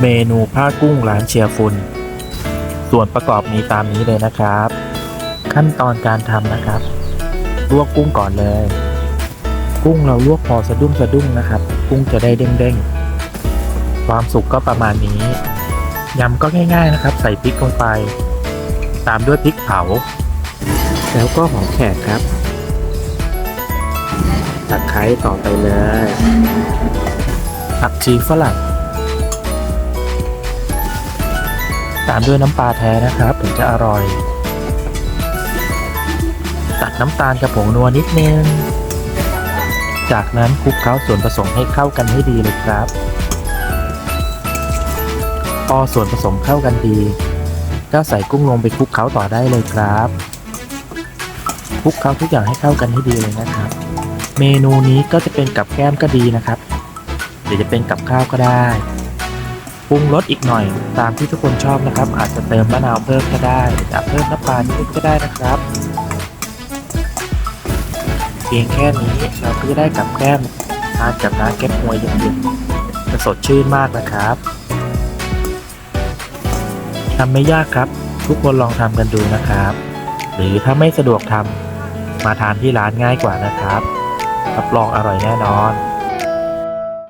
เมนูผ้ากุ้งร้านเชียร์ฟุน ส่วนประกอบมีตามนี้เลยนะครับ ขั้นตอนการทำนะครับ ลวกกุ้งก่อนเลย กุ้งเราลวกพอสะดุ้งสะดุ้งนะครับ กุ้งจะได้เด้งๆ ความสุกก็ประมาณนี้ยำก็ง่าย ๆนะครับ ใส่พริกลงไป ตามด้วยพริกเผา แล้วก็หอมแขกครับตะไคร้ต่อไปเลยผักชีฝรั่ง ตามด้วยน้ำปลาแท้นะครับถึงจะอร่อย ตัดน้ำตาลกับผงนัวนิดนึง จากนั้นคลุกเคล้าส่วนผสมให้เข้ากันให้ดีเลยครับ พอส่วนผสมเข้ากันดี ก็ใส่กุ้งลงไปคลุกเคล้าต่อได้เลยครับคลุกเคล้าทุกอย่างให้เข้ากันให้ดีเลยนะครับ เมนูนี้ก็จะเป็นกับแก้มก็ดีนะครับหรือจะเป็นกับข้าวก็ได้ ปรุงรสอีกหน่อย ตามที่ทุกคนชอบนะครับ อาจจะเติมมะนาวเพิ่มก็ได้จะเพิ่มน้ำปลานิดก็ได้นะครับ เพียงแค่นี้เราก็จะได้กับแก้มทานกับน้ำแก้มฮวยเย็นๆจะสดชื่นมากนะครับทำไม่ยากครับ ทุกคนลองทำกันดูนะครับ หรือถ้าไม่สะดวกทำมาทานที่ร้านง่ายกว่านะครับรับรองอร่อยแน่นอน